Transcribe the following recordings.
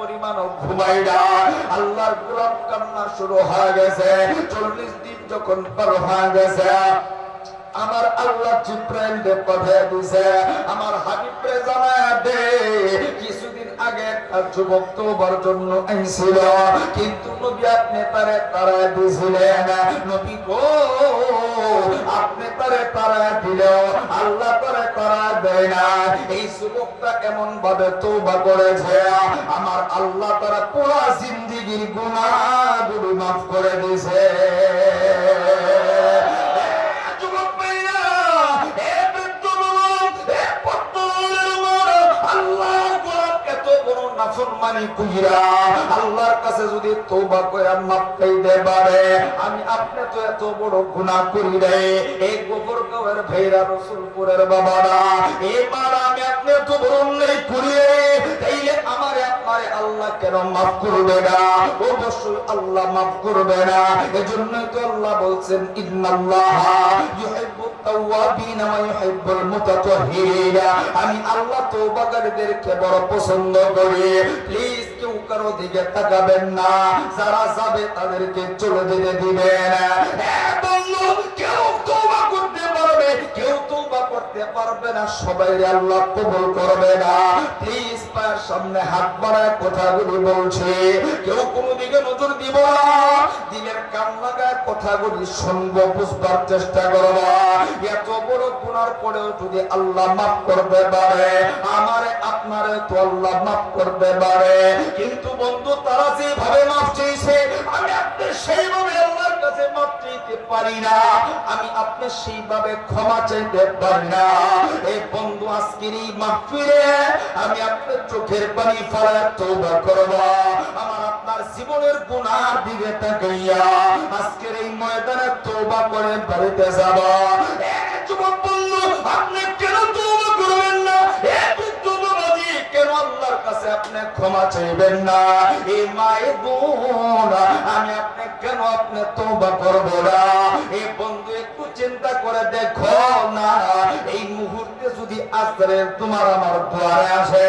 পরিমাণ ঘুমাই না আল্লাহর গোলাম কান্না শুরু হয়ে গেছে। চল্লিশ দিন যখন পার হয়ে গেছে, আমার আল্লাহ জিব্রাইলকে পাঠিয়ে দিছে, আমার হাবিবরে জানায় দে কিছুদিন আগে একটা যুবক তোবার জন্য আইছিল। কিন্তু নবী আপনি তারে তারায় দিয়েছিলেন নবী গো, আপনি তারে তারায় দিলেও আল্লাহ তারে তারা দেয় না। এই যুবকটা এমন ভাবে তৌবা করেছে, আমার আল্লাহ তারা পুরা জিন্দিগির গুনাহগুলো মাফ করে দিয়েছে। নাফরমানি কইরা, আল্লাহর কাছে যদি তওবা কইরা মাফ চাইতে পারে, আমি আপনি তো এত বড় গুনাহ করি রে। এই গোবরগাঁওয়ের ভাইরা রসুলপুরের বাবারা এবার আমি আপনি এত বড় অন্যায় করি রে তাইলে আমারে আপনারে কেন মাফ করবে না? অবশ্যই আল্লাহ মাফ করবে না। এজন্যই তো আল্লাহ বলছেন, ইন্নাল্লাহ ইউহিব্বুত তাওয়াবিন ওয়া ইউহিব্বুল মুতাতাহহিরিন আমি আল্লাহ তওবাকারীদেরকে বড় পছন্দ করি। প্লিজ কেউ কারও দিকে তাকাবেন না। যারা যাবে তাদেরকে চলে যেতে দিবেন। হ্যাঁ বন্ধু, কেউ তওবা পারবে না সবাই আল্লাহ কবুল করবে না। প্লিজ পায়ের সামনে হাত বাড়ায় কথাগুলি বলছে। কেউ কোনো দিকে নজর দিব না। দিলের কান লাগায় কথাগুলি শুনব, বুঝবার চেষ্টা করব এত বড় গুনার পরেও যদি আল্লাহ মাফ করতে পারে, আমারে, আপনারে তো আল্লাহ মাফ করতে পারে। কিন্তু বন্ধু, তারা যেভাবে মাফ চেয়েছে আমি আপনি সেইভাবে আল্লাহর কাছে মাফ চাইতে পারি না। আমি আপনার সেইভাবে ক্ষমা চাইতে পারি না। এই বন্ধু, আজকের এই মাহফিলে আমি আপনার চোখের পানি ফেলার তৌবা করব। আমার আপনার জীবনের গুনার দিকে তাকাইয়া আজকের এই ময়দানে তৌবা করে বাড়িতে যাব। এক যুবক বন্ধু, আপনি কেন তৌবা কাছে আপনি ক্ষমা চাইবেন না। এই মায়ের বোন, আমি আপনি কেন আপনি তোবা করব না? এই বন্ধু, একটু চিন্তা করে দেখো না। এই মুহূর্তে যদি আজরের তোমার আমার দ্বারে আসে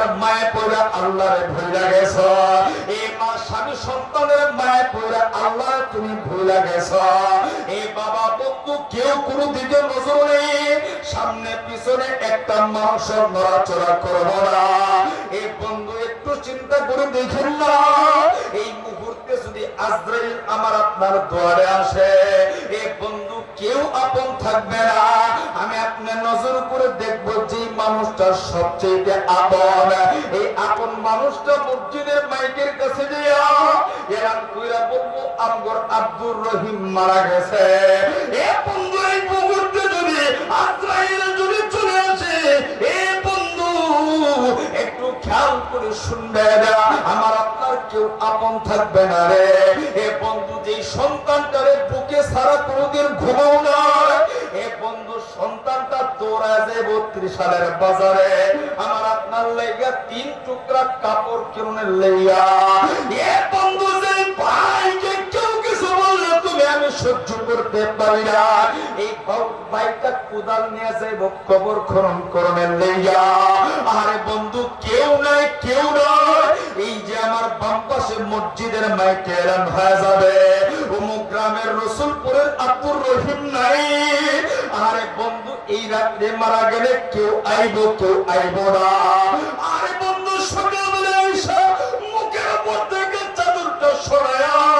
দুনিয়ার মায়ে পড়ে আল্লাহরে ভয় লাগেছ এ মা স্বামী সন্তানের মায়ে পড়ে আল্লাহ তুমি ভয় লাগেছ এ বাবা বন্ধু কেউ কোনো দিকে নজর নেই। সামনে পিছনে একটা মানুষের নড়াচড়া করব না। এই বন্ধু একটু চিন্তা করে দেখেন না। এই মুহূর্তে যদি আজরাইল আমার আপনার দুয়ারে আসে, এই বন্ধু কেউ আপন থাকবে না। আমি আপনার নজর করে দেখব যে মানুষটা সবচেয়ে আপন। এই আপন মানুষটা মসজিদের মাইকের কাছে আব্দুর রহিম মারা গেছে। বন্ধু, একটু খেয়াল করে শুনবে না, আমার আপনার কেউ আপন থাকবে না রে। বাজারে আমার আপনার তিন কাপড় কিরণের লেগা। এ বন্ধু যে ভাইকে সহ্য করতে পারি না। এই নিয়ে যাইব কবর করণের লেগা আরে বন্ধু, কেউ নাই, কেউ নয়। এই যে আমার মসজিদের মাইকে হয়ে যাবে। অমুক গ্রামের রসুলপুরের আব্দুর রহিম নাই। আরে বন্ধু, এই রাত্রে মারা গেলে কেউ আইব কেউ আইব না। আরে বন্ধু, সকালবেলা এসে মুখের থেকে চাদরটা সরায়া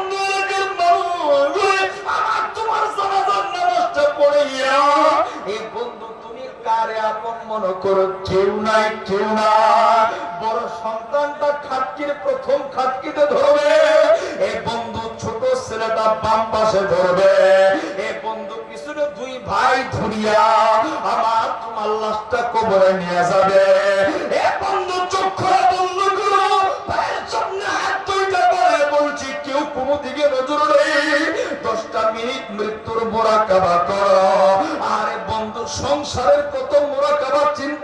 মনে করো কেউ নাই, কেউ না বড় সন্তানটা খাটকির প্রথম খাটকিতে ধরবে। এ বন্ধু ছোট ছেলেটা বাম পাশে ধরবে। এ বন্ধু পিছনে দুই ভাই ধরিয়া আমার তোমার লাশটা কবরে নিয়ে যাবে। এ বন্ধ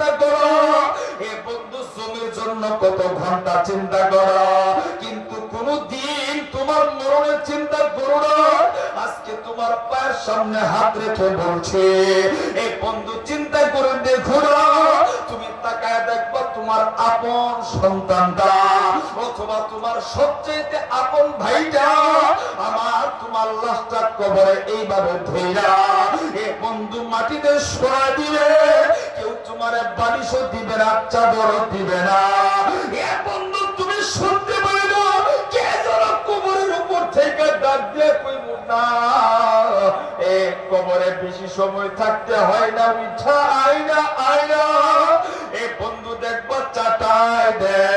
চিন্তা করো। এ বন্ধু জমির জন্য কত ঘণ্টা চিন্তা করো। কিন্তু কোন দিন তোমার মরণের চিন্তা করো না। আজকে তোমার পায়ের সামনে হাত রেখে বলছে এই বন্ধু, চিন্তা করে দেখো না। তুমি তাকায় দেখবা তোমার আপন সন্তানটা অথবা তোমার সবচেয়ে আপন ভাইটা আমার তোমার লাশটা কবরে এইভাবে ধইরা, এ বন্ধু, মাটিতে সরা কেউ তোমার বালিশও দিবে না চাদরও দিবে না। এ দিয়ে বেশি সময় থাকতে হয় না আয়না আয়না বন্ধু, দেখবা চাটায় দে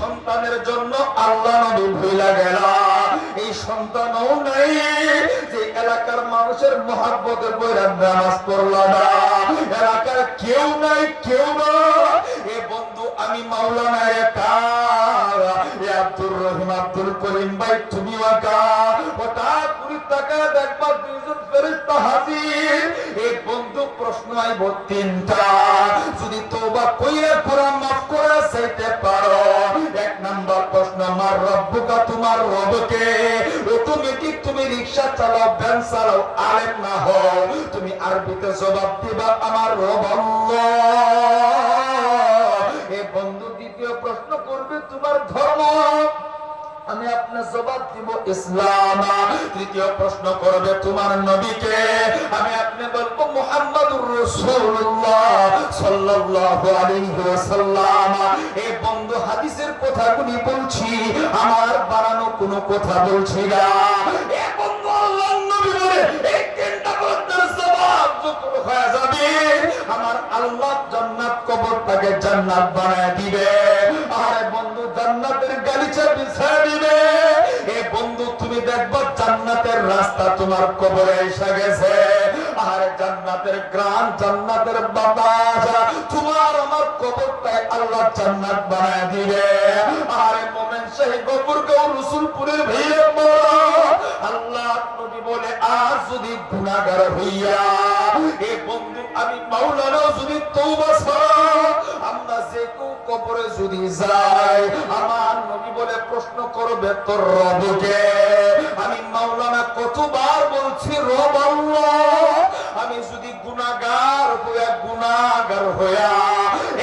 সন্তানের জন্য আল্লাহ নবী ভুলা গেল। এই সন্তানও নাই যে এলাকার মানুষের মহাব্বতে বইরা নামাজ পড়লা না। এলাকার কেউ নাই, কেউ না। এ বন্ধু আমি মাওলানা একা। ভাই দেখবা দুইজন হাজির। বন্ধু প্রশ্ন তিনটা। যদি তোবা কইরা কোরআন মাফ করে চাইতে পারো প্রশ্ন, আমার রব্বুকা তোমার রবকে? অটোমেটিক তুমি রিকশা চালাও, ভ্যান চালাও, আলেম না হও? তুমি আরবিতে জবাব দিবা, আমার রব এ বন্ধু, দ্বিতীয় প্রশ্ন করবে, তোমার ধর্ম? আমি আপনার জবাব দিব, ইসলাম। তৃতীয় প্রশ্ন করবে, তোমার নবীকে? আমি আপনি বলব মুহাম্মাদুর রাসূলুল্লাহ সাল্লাল্লাহু আলাইহি ওয়াসাল্লাম। এই বন্ধু হাদিসের কথাগুলি বলছি, আমার বানানো কোনো কথা বলছি না। জান্নাত কবরটাকে দিবে। আরে বন্ধু জান্নাতের গালিচা বিছায় এ বন্ধু, তুমি দেখবা জান্নাতের রাস্তা তোমার কবরে এসে গেছে। আর জান্নাতের গ্রাম, জান্নাতের বাতাস তোমার আমার কবরটায় আল্লাহ জান্নাত বানায় দিবে। আরে মোমেন সেই গফুর গৌ রসুলপুরের ভিড়ে আল্লাহ নবী বলে, আর যদি গুণাগার হইয়া এ বন্ধু আমি মাওলানা যদি তওবা ছাড়া, আমরা যে কেউ কবরে যদি যাই, আমার নবী বলে প্রশ্ন করবে, তোর রবকে আমি মাওলানা কতবার বলছি, রব আল্লাহ। আমি যদি গুনাহগার হইয়া গুনাহগার হইয়া,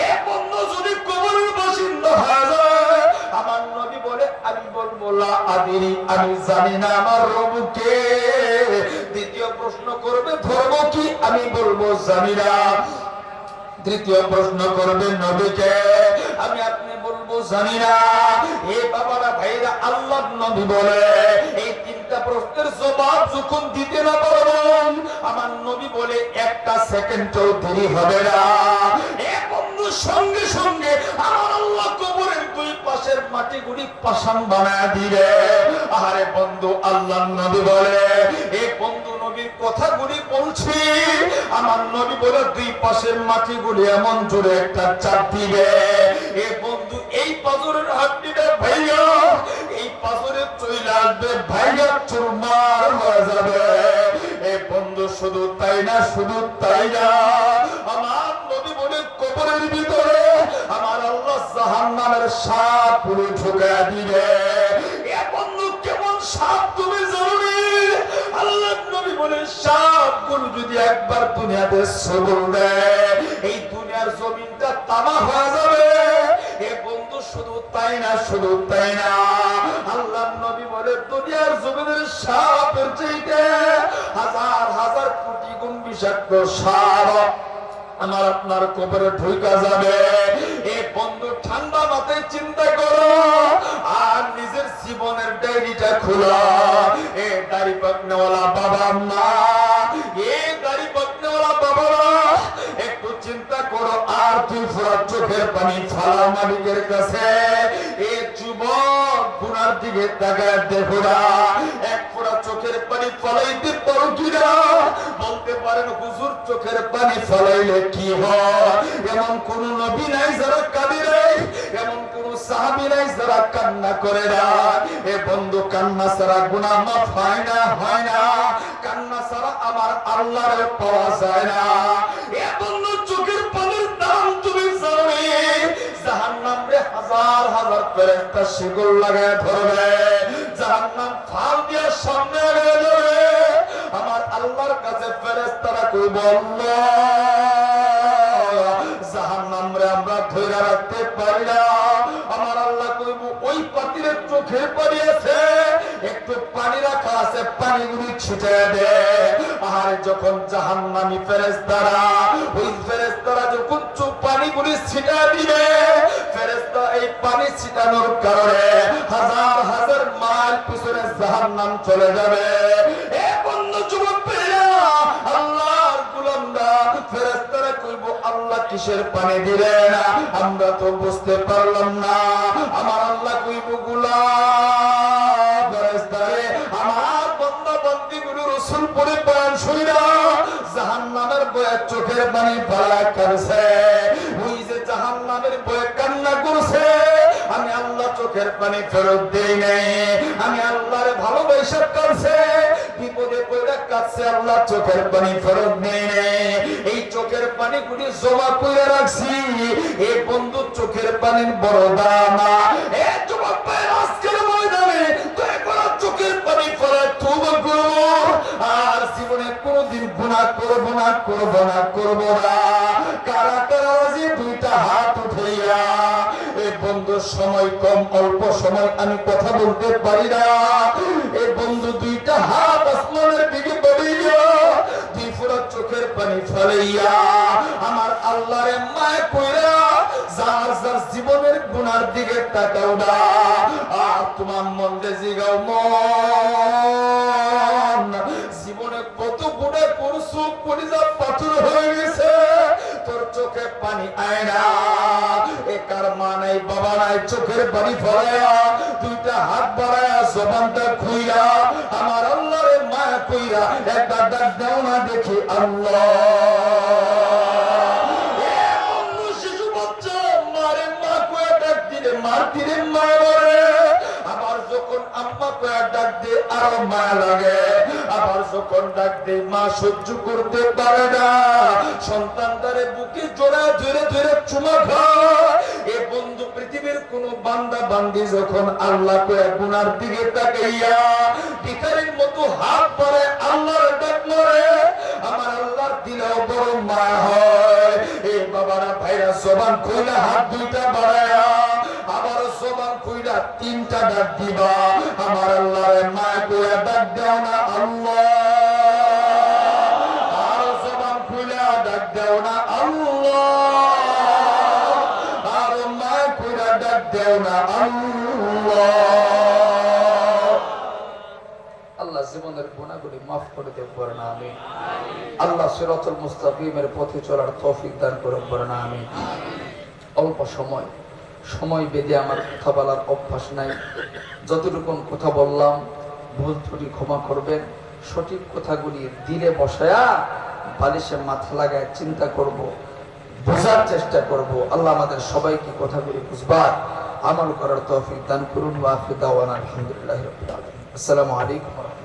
এ বন্ধু যদি কবরের বাসিন্দা হয়ে যায়, আমার নবী বলে, আমি বলব, লা আদিরি, আমি জানি না আমার রবকে প্রশ্ন করবে, ধর্ম কি আমি বলব না তৃতীয় প্রশ্ন করবে, নবীকে আমি আপনি বলব জানি না এ বাবারা ভাইরা আল্লাহ নবী বলে, এই তিনটা প্রশ্নের জবাব যখন দিতে না পারবেন আমার নবী বলে, একটা সেকেন্ডও দেরি হবে না। সঙ্গে সঙ্গে আমার আল্লাহ কবরের দুই পাশের মাটিগুলি পাষাণ বানায় দিবে আরে বন্ধু, আল্লাহ নবী বলে, এ বন্ধু কথাগুলি বলছি, আমার নবী বলে দুই পাশের মাটিগুলি এমন জোরে একটা চাপ দিবে। এ বন্ধু, এই পাথরের হাড্ডিটা ভাইয়া, এই পাথরের চলে আসবে ভাইয়া, চুরমার হয়ে যাবে। এ বন্ধু, শুধু তাই না, শুধু তাই না, আমার নবী বলে কবরের ভিতরে আমার আল্লাহ জাহান্নামের সাপ পুরো ঢুকে দিবে। এ বন্ধু, কেমন সাপ তুমি নবী বলে সাপগুলো যদি একবার দুনিয়াতে সবল দেয়, এই দুনিয়ার জমিনটা তামা হয়ে যাবে। বন্ধু শুধু তাই না, শুধু তাই না। আল্লাহ নবী বলে, দুনিয়ার হাজার হাজার বিষাক্ত সাপ। আমার আপনার কবরে ঢুকা যাবে। এই বন্ধু, ঠান্ডা মাথায় চিন্তা করো। আর নিজের জীবনের ডায়েরিটা খোলা। এ দাড়ি পাকনেওয়ালা বাবা মা, এ দাড়ি পাকনেওয়ালা বাবারা একটু চিন্তা করো। আর তুই ফোরা চোখের পানি ফালা মালিকের কাছে। এ যুবক, গুনার দিকে তাকায় দেখো এক ফোরা চোখের পানি ফলাইতে বলতে পারেন, হুজুর চোখের পানি ফলাইলে কি হয়? এমন কোন নবী নাই যারা কাঁদে এমন কোন সাহাবি নাই যারা কান্না করে না। এ বন্ধু, কান্না ছাড়া গুনাহ মাফ হয় না হয় না। কান্না ছাড়া আমার আল্লাহর পাওয়া যায় না। এ বন্ধু, চোখের পানির দাম তুমি জানো জাহান্নাম রে হাজার হাজার ফেরেশতা শিকল লাগায় ধরবে। জাহান্নাম ফাল দিয়ে সামনে আগে যাবে আল্লাহর কাছে ফেরেশতারা কই বলল, জাহান্নাম আমরা ধরে রাখতে পারি না। আমার আল্লাহ কইব ওই চোখে পানি আছে একটু পানি রাখা আছে, পানিগুলি ছিটে দে। আর যখন ফেরেশতারা, ওই ফেরেশতারা যখন পানিগুলি ছিটা দিবে, ফেরেশতা এই পানি ছিটানোর কারণে হাজার হাজার মাইল পিছনে জাহান্নাম চলে যাবে। কিসের পানি দিলেন আমরা তো বুঝতে পারলাম না। আমার আল্লাহ কইবগুলা আমার আমার বন্দি গুরু রসুল পরে পান শুইরা জাহান্নামের বয়ের চোখের পানি পালা করছে। চোখের পানি ফেরত দেই নাই। আমি আল্লাহরে ভালোবাসা করছে বিপদে পড়ে কাছে আল্লাহ চোখের পানি ফেরত নাই। এই চোখের পানি গুলি জমা করে রাখছি। এই বন্ধু, চোখের পানির বড় দাম এ যুবক ভাই আজকের ময়দানে দয়া করে চোখের পানি তওবা করব আর জীবনে কোনোদিন গুনাহ করব না, করব না করব না। সময় কম, অল্প সময় আমি কথা বলতে পারি না। এই বন্ধু, দুইটা হাত আসমানের দিকে চোখের পানি ফেলাইয়া আমার আল্লাহরে মায় কইরা যার যার জীবনের গুনার দিকে তাকাও না। আর তোমার মন্দে জিগাও মন। জীবনে কত গুণে করছ কলিজা পাথর হয়ে গেছে। পানি আয় না। একার মা নাই, বাবা নাই, চোখের পানি ফলায়া, দুইটা হাত বাড়ায়া জবানটা খুইয়া, আমার আল্লাহরে মায়া কইরা একটা ডাক দাও না দেখি আল্লাহ। শিশু বাচ্চা, মারে মা কয়ে যখন আম্মা কয়ে ডাক দিয়ে আরও মায়া লাগে, আবার যখন ডাক দিয়ে মা সহ্য করতে পারে না, সন্তান তারে বুকে জোড়া ধরে ধরে চুমা খায়। এ বন্ধু পৃথিবীর কোন বান্দা বান্দি যখন আল্লাহ কয়ে গুনার দিকে তাকাইয়া ভিখারির মতো হাত পরে আল্লাহর ডাক মরে, আমার আল্লাহর দিলেও বড় মায়া হয়। এই বাবারা ভাইরা, জবান খুইলা হাত দুইটা বাড়ায়া তিনটা ডাক দিবা। আমার আল্লাহ। মায়া করে ডাক দাও না আল্লাহ। আল্লাহ মাফ আমি আল্লাহ সিরাতুল মুস্তাকিমের পথে চলার তৌফিক দান করে করে না আমি অল্প সময়। সময় বেঁধে আমার কথা বলার অভ্যাস নাই। যতটুকু কথা বললাম, ভুল ত্রুটি ক্ষমা করবেন। সঠিক কথাগুলি দিলে বসায়া বালিশে মাথা লাগায় চিন্তা করব, বোঝার চেষ্টা করব। আল্লাহ আমাদের সবাইকে কথাগুলি বুঝবার আমল করার তৌফিক দান করুন। ওয়া আখির দাওয়ানা আলহামদুলিল্লাহি আসসালামু আলাইকুম